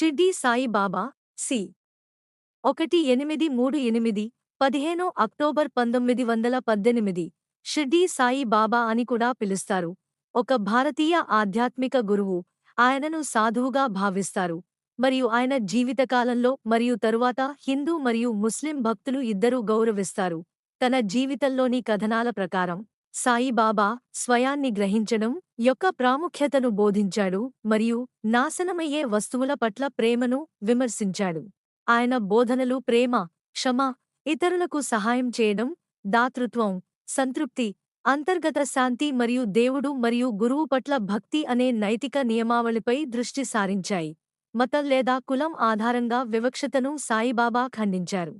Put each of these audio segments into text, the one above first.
Shirdi Saibaba C. ఒకటి ఎనిమిది మూడు ఎనిమిది పదిహేను అక్టోబర్ పంతొమ్మిది వందల పద్దెనిమిది. షిర్డీ సాయి బాబా అని కూడా పిలుస్తారు. ఒక భారతీయ ఆధ్యాత్మిక గురువు ఆయనను సాధువుగా భావిస్తారు. మరియు ఆయన జీవితకాలంలో మరియు తరువాత హిందూ మరియు ముస్లిం భక్తులు ఇద్దరూ గౌరవిస్తారు. తన జీవితంలోని కథనాల ప్రకారం సాయిబాబా స్వయాన్ని గ్రహించడం యొక్క ప్రాముఖ్యతను బోధించాడు మరియు నాశనమయ్యే వస్తువుల పట్ల ప్రేమను విమర్శించాడు. ఆయన బోధనలు ప్రేమ క్షమ ఇతరులకు సహాయం చేయడం దాతృత్వం సంతృప్తి అంతర్గత శాంతి మరియు దేవుడు మరియు గురువు పట్ల భక్తి అనే నైతిక నియమావళిపై దృష్టి సారించాయి. మతం లేదా కులం ఆధారంగా వివక్షతను సాయిబాబా ఖండించారు.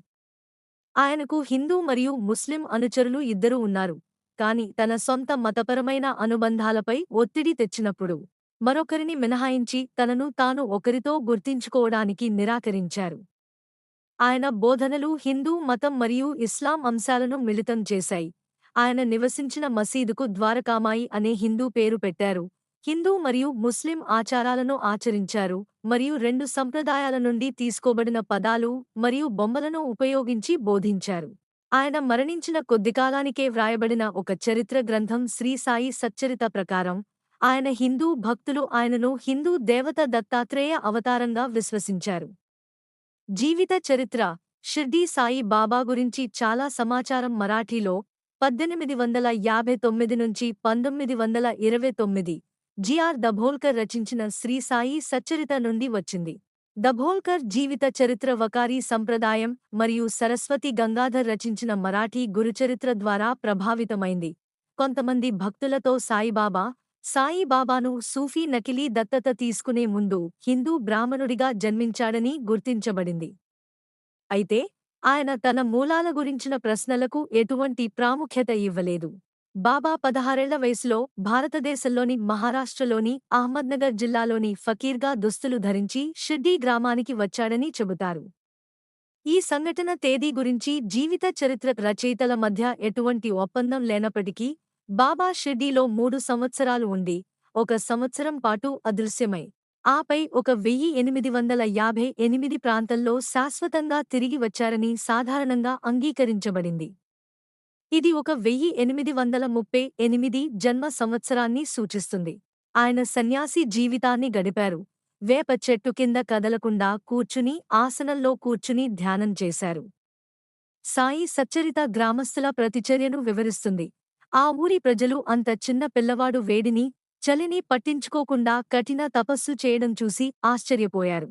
ఆయనకు హిందూ మరియు ముస్లిం అనుచరులు ఇద్దరూ ఉన్నారు. కాని తన సొంత మతపరమైన అనుబంధాలపై ఒత్తిడి తెచ్చినప్పుడు మరొకరిని మినహాయించి తనను తాను ఒకరితో గుర్తించుకోవడానికి నిరాకరించారు. ఆయన బోధనలు హిందూ మతం మరియు ఇస్లాం అంశాలను మిళితం చేశాయి. ఆయన నివసించిన మసీదుకు ద్వారకామాయి అనే హిందూ పేరు పెట్టారు. హిందూ మరియు ముస్లిం ఆచారాలను ఆచరించారు మరియు రెండు సంప్రదాయాల నుండి తీసుకోబడిన పదాలు మరియు బొమ్మలను ఉపయోగించి బోధించారు. ఆయన మరణించిన కొద్దికాలానికే వ్రాయబడిన ఒక చరిత్ర గ్రంథం శ్రీ సాయి సచ్చరిత ప్రకారం ఆయన హిందూ భక్తులు ఆయనను హిందూ దేవత దత్తాత్రేయ అవతారంగా విశ్వసించారు. జీవిత చరిత్ర షిర్డీ సాయి బాబా గురించి చాలా సమాచారం మరాఠీలో పద్దెనిమిది వందల యాభై తొమ్మిది నుంచి పంతొమ్మిది వందల ఇరవై తొమ్మిది జిఆర్ దభోల్కర్ రచించిన శ్రీ సాయి సచ్చరిత నుండి వచ్చింది. దభోల్కర్ జీవిత చరిత్ర వకారీ సంప్రదాయం మరియు సరస్వతి గంగాధర్ రచించిన మరాఠీ గురుచరిత్ర ద్వారా ప్రభావితమైంది. కొంతమంది భక్తులతో సాయిబాబా సాయిబాబాను సూఫీ నకిలీ దత్తత తీసుకునే ముందు హిందూ బ్రాహ్మణుడిగా జన్మించాడని గుర్తించబడింది. అయితే ఆయన తన మూలాల గురించిన ప్రశ్నలకు ఎటువంటి ప్రాముఖ్యత ఇవ్వలేదు. బాబా పదహారేళ్ళ వయసులో భారతదేశంలోని మహారాష్ట్రలోని అహ్మద్నగర్ జిల్లాలోని ఫకీర్గా దుస్తులు ధరించి షిర్డీ గ్రామానికి వచ్చాడని చెబుతారు. ఈ సంఘటన తేదీ గురించి జీవిత చరిత్ర రచయితల మధ్య ఎటువంటి ఒప్పందం లేనప్పటికీ బాబా షిర్డీలో మూడు సంవత్సరాలు ఉండి ఒక సంవత్సరం పాటు అదృశ్యమై ఆపై ఒక వెయ్యి ఎనిమిది వందల యాభై ఎనిమిది ప్రాంతంలో శాశ్వతంగా తిరిగి వచ్చారని సాధారణంగా అంగీకరించబడింది. ఇది ఒక వెయ్యి ఎనిమిది వందల ముప్పై ఎనిమిది జన్మ సంవత్సరాన్ని సూచిస్తుంది. ఆయన సన్యాసి జీవితాన్ని గడిపారు. వేప చెట్టు కింద కదలకుండా కూర్చుని ఆసనంలో కూర్చుని ధ్యానం చేశారు. సాయి సచ్చరిత గ్రామస్థుల ప్రతిచర్యను వివరిస్తుంది. ఆ ఊరి ప్రజలు అంత చిన్న పిల్లవాడు వేడిని చలిని పట్టించుకోకుండా కఠిన తపస్సు చేయడం చూసి ఆశ్చర్యపోయారు.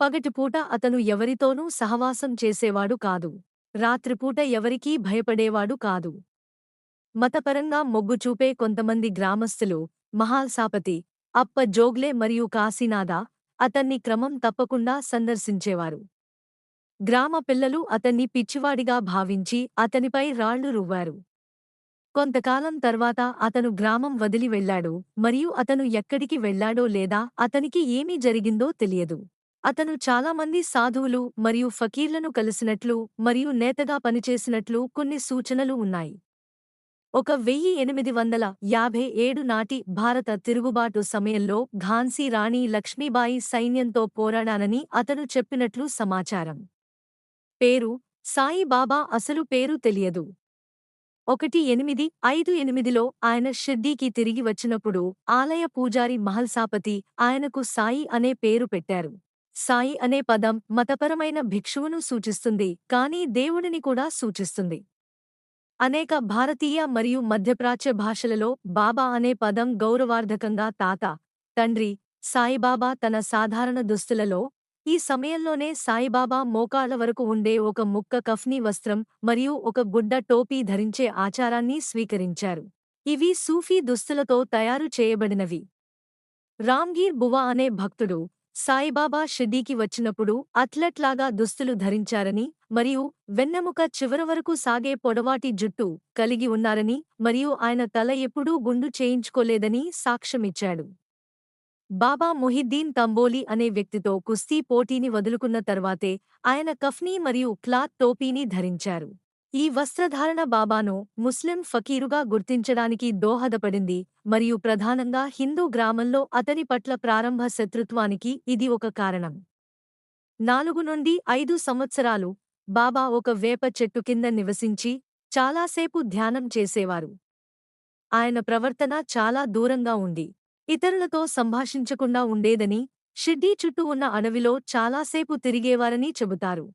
పగటిపూట అతను ఎవరితోనూ సహవాసం చేసేవాడు కాదు. రాత్రిపూట ఎవరికీ భయపడేవాడు కాదు. మతపరంగా మొగ్గు చూపే కొంతమంది గ్రామస్థులు మహాల్సాపతి అప్ప జోగ్లే మరియు కాశీనాథ అతన్ని క్రమం తప్పకుండా సందర్శించేవారు. గ్రామ పిల్లలు అతన్ని పిచ్చివాడిగా భావించి అతనిపై రాళ్ళు రువ్వారు. కొంతకాలం తర్వాత అతను గ్రామం వదిలి వెళ్ళాడు మరియు అతను ఎక్కడికి వెళ్ళాడో లేదా అతనికి ఏమీ జరిగిందో తెలియదు. అతను చాలామంది సాధువులు మరియు ఫకీర్లను కలిసినట్లు మరియు నేతగా పనిచేసినట్లు కొన్ని సూచనలు ఉన్నాయి. ఒక వెయ్యి ఎనిమిది వందల యాభై ఏడు నాటి భారత తిరుగుబాటు సమయంలో ఝాన్సీ రాణి లక్ష్మీబాయి సైన్యంతో పోరాడానని అతను చెప్పినట్లు సమాచారం. పేరు సాయిబాబా అసలు పేరు తెలియదు. ఒకటి ఎనిమిది ఐదు ఎనిమిదిలో ఆయన షిర్డీకి తిరిగి వచ్చినప్పుడు ఆలయ పూజారి మహల్సాపతి ఆయనకు సాయి అనే పేరు పెట్టారు. సాయి అనే పదం మతపరమైన భిక్షువును సూచిస్తుంది కానీ దేవుడిని కూడా సూచిస్తుంది. అనేక భారతీయ మరియు మధ్యప్రాచ్య భాషలలో బాబా అనే పదం గౌరవార్థకంగా తాత తండ్రి సాయిబాబా తన సాధారణ దుస్తులలో ఈ సమయంలోనే సాయిబాబా మోకాళ్ళ వరకు ఉండే ఒక ముక్క కఫ్నీ వస్త్రం మరియు ఒక గుడ్డ టోపీ ధరించే ఆచారాన్ని స్వీకరించారు. ఇవి సూఫీ దుస్తులతో తయారు చేయబడినవి. రామ్గీర్ బువా అనే భక్తుడు సాయిబాబా షిడ్డీకి వచ్చినప్పుడు అథ్లెట్లాగా దుస్తులు ధరించారని మరియు వెన్నెముక చివర వరకు సాగే పొడవాటి జుట్టు కలిగి ఉన్నారని మరియు ఆయన తల ఎప్పుడూ గుండు చేయించుకోలేదని సాక్ష్యమిచ్చాడు బాబా మొహిద్దీన్ తంబోలి అనే వ్యక్తితో కుస్తీ పోటీని వదులుకున్న తర్వాతే ఆయన కఫ్నీ మరియు క్లాత్ టోపీని ధరించారు. ఈ వస్త్రధారణ బాబాను ముస్లిం ఫకీరుగా గుర్తించడానికి దోహదపడింది మరియు ప్రధానంగా హిందూ గ్రామంలో అతని పట్ల ప్రారంభ శత్రుత్వానికి ఇది ఒక కారణం. నాలుగు నుండి ఐదు సంవత్సరాలు బాబా ఒక వేప చెట్టు కింద నివసించి చాలాసేపు ధ్యానం చేసేవారు. ఆయన ప్రవర్తన చాలా దూరంగా ఉంది. ఇతరులతో సంభాషించకుండా ఉండేదని షిడ్డీ చుట్టూ ఉన్న అడవిలో చాలాసేపు తిరిగేవారని చెబుతారు.